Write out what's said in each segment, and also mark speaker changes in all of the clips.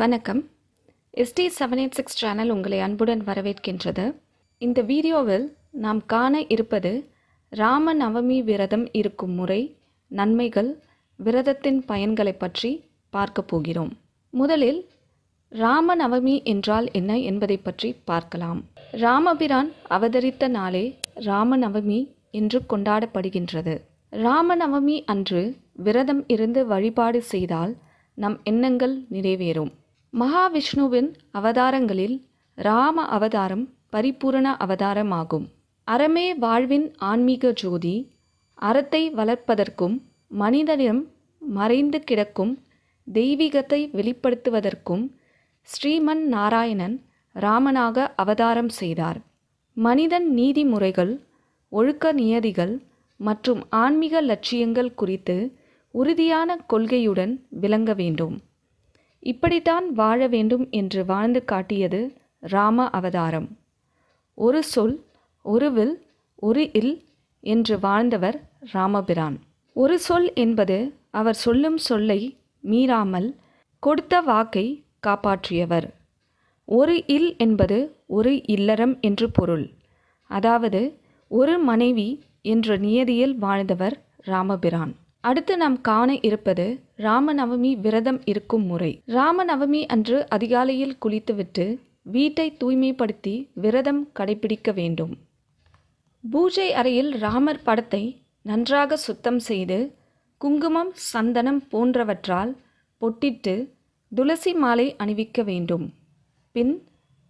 Speaker 1: வணக்கம். SD seven eight six channel உங்களை அன்புடன் வரவேற்கின்றது. இந்த வீடியோவில் நாம் காண இருப்பது ராம நவமி விரதம் இருக்கும் முறை நன்மைகள் விரதத்தின் பயன்களை பற்றி பார்க்க போகிறோம். முதலில் ராம நவமி என்றால் என்ன என்பதை பற்றி பார்க்கலாம். ராமபிரான் அவதரித்த நாளே ராமநவமி என்று கொண்டாடப்படுகின்றது. ராமநவமி அன்று விரதம் இருந்து வழிபாடு செய்தால் நம் எண்ணங்கள் நிறைவேறும். மகாவிஷ்ணுவின் அவதாரங்களில் ராம அவதாரம் பரிபூரண அவதாரமாகும். அறமே வாழ்வின் ஆன்மீக ஜோதி அறத்தை வளர்ப்பதற்கும் மனிதனிடம் மறைந்து கிடக்கும் தெய்வீகத்தை வெளிப்படுத்துவதற்கும் ஸ்ரீமன் நாராயணன் ராமனாக அவதாரம் செய்தார். மனிதன் நீதிமுறைகள் ஒழுக்க நியதிகள் மற்றும் ஆன்மீக லட்சியங்கள் குறித்து உறுதியான கொள்கையுடன் விளங்க வேண்டும். இப்படித்தான் வாழ வேண்டும் என்று வாழ்ந்து காட்டியது ராம அவதாரம். ஒரு சொல் ஒரு வில் ஒரு இல் என்று வாழ்ந்தவர் ராமபிரான். ஒரு சொல் என்பது அவர் சொல்லும் சொல்லை மீறாமல் கொடுத்த வாக்கை காப்பாற்றியவர். ஒரு இல் என்பது ஒரு இல்லறம் என்று பொருள். அதாவது ஒரு மனைவி என்ற நியதியில் வாழ்ந்தவர் ராமபிரான். அடுத்து நாம் காண இருப்பது ராமநவமி விரதம் இருக்கும் முறை. ராமநவமி அன்று அதிகாலையில் குளித்துவிட்டு வீட்டை தூய்மைப்படுத்தி விரதம் கடைபிடிக்க வேண்டும். பூஜை அறையில் ராமர் படத்தை நன்றாக சுத்தம் செய்து குங்குமம் சந்தனம் போன்றவற்றால் பொட்டிட்டு துளசி மாலை அணிவிக்க வேண்டும். பின்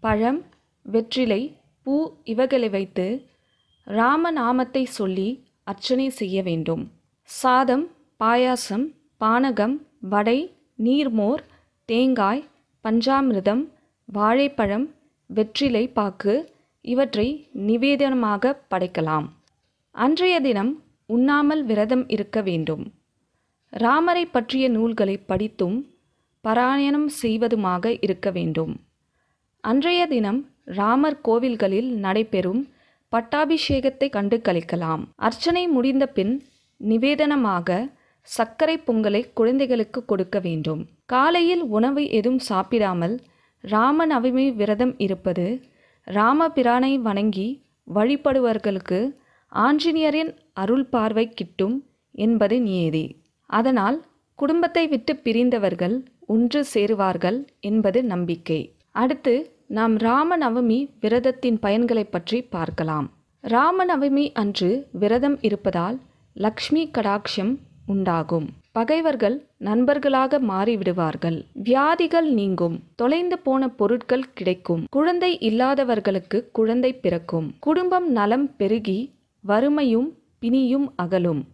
Speaker 1: பழம் வெற்றிலை பூ இவைகளை வைத்து ராமநாமத்தை சொல்லி அர்ச்சனை செய்ய வேண்டும். சாதம் பாயாசம் பானகம் வடை நீர்மோர் தேங்காய் பஞ்சாமிர்தம் வாழைப்பழம் வெற்றிலை பாக்கு இவற்றை நிவேதனமாக படைக்கலாம். அன்றைய தினம் உண்ணாமல் விரதம் இருக்க வேண்டும். ராமரை பற்றிய நூல்களை படித்தும் பாராயணம் செய்வதுமாக இருக்க வேண்டும். அன்றைய தினம் ராமர் கோவில்களில் நடைபெறும் பட்டாபிஷேகத்தை கண்டு கழிக்கலாம் அர்ச்சனை முடிந்த பின் நிவேதனமாக சர்க்கரை பொங்கலை குழந்தைகளுக்கு கொடுக்க வேண்டும். காலையில் உணவு எதுவும் சாப்பிடாமல் ராமநவமி விரதம் இருப்பது ராமபிரானை வணங்கி வழிபடுவர்களுக்கு ஆஞ்சநேயரின் அருள் பார்வை கிட்டும் என்பது நியதி. அதனால் குடும்பத்தை விட்டு பிரிந்தவர்கள் ஒன்று சேருவார்கள் என்பது நம்பிக்கை. அடுத்து நாம் ராமநவமி விரதத்தின் பயன்களை பற்றி பார்க்கலாம். ராமநவமி அன்று விரதம் இருப்பதால் லக்ஷ்மி கடாட்சம் உண்டாகும். பகைவர்கள் நண்பர்களாக மாறிவிடுவார்கள். வியாதிகள் நீங்கும். தொலைந்து போன பொருட்கள் கிடைக்கும். குழந்தை இல்லாதவர்களுக்கு குழந்தை பிறக்கும். குடும்பம் நலம் பெருகி வறுமையும் பிணியும் அகலும்.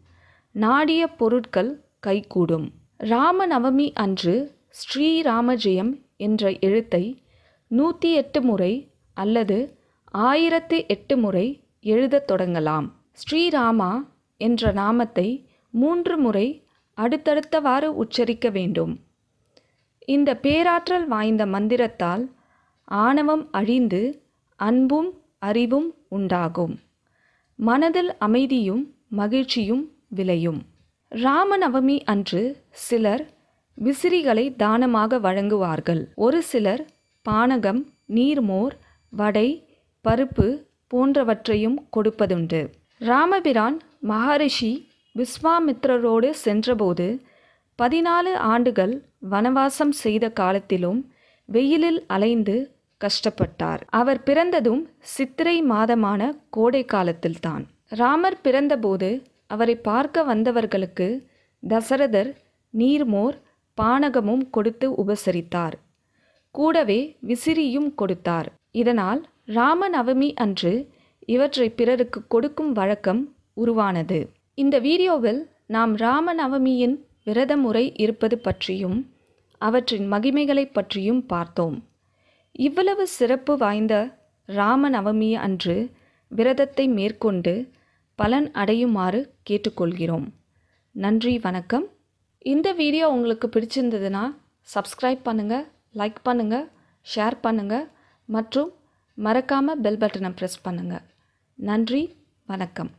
Speaker 1: நாடிய பொருட்கள் கைகூடும். ராமநவமி அன்று ஸ்ரீராமஜெயம் என்ற எழுத்தை நூற்றி எட்டு முறை அல்லது ஆயிரத்து எட்டு முறை எழுதத் தொடங்கலாம். ஸ்ரீராமா என்ற நாமத்தை மூன்று முறை அடுத்தடுத்தவாறு உச்சரிக்க வேண்டும். இந்த பேராற்றல் வாய்ந்த மந்திரத்தால் ஆணவம் அழிந்து அன்பும் அறிவும் உண்டாகும். மனதில் அமைதியும் மகிழ்ச்சியும் விளையும். ராமநவமி அன்று சிலர் விசிறிகளை தானமாக வழங்குவார்கள். ஒரு சிலர் பானகம் நீர்மோர் வடை பருப்பு போன்றவற்றையும் கொடுப்பதுண்டு. ராமபிரான் மகரிஷி விஸ்வாமித்ரரோடு சென்றபோது பதினாலு ஆண்டுகள் வனவாசம் செய்த காலத்திலும் வெயிலில் அலைந்து கஷ்டப்பட்டார். அவர் பிறந்ததும் சித்திரை மாதமான கோடை காலத்தில்தான். ராமர் பிறந்தபோது அவரை பார்க்க வந்தவர்களுக்கு தசரதர் நீர்மோர் பானகமும் கொடுத்து உபசரித்தார். கூடவே விசிறியும் கொடுத்தார். இதனால் ராமநவமி அன்று இவற்றை பிறருக்கு கொடுக்கும் வழக்கம் உருவானது. இந்த வீடியோவில் நாம் ராமநவமியின் விரத முறை இருப்பது பற்றியும் அவற்றின் மகிமைகளை பற்றியும் பார்த்தோம். இவ்வளவு சிறப்பு வாய்ந்த ராமநவமி அன்று விரதத்தை மேற்கொண்டு பலன் அடையுமாறு கேட்டுக்கொள்கிறோம். நன்றி வணக்கம். இந்த வீடியோ உங்களுக்கு பிடிச்சிருந்ததுன்னா சப்ஸ்கிரைப் பண்ணுங்கள் லைக் பண்ணுங்கள் ஷேர் பண்ணுங்கள் மற்றும் மறக்காமல் பெல் பட்டனை ப்ரெஸ் பண்ணுங்கள் நன்றி வணக்கம்.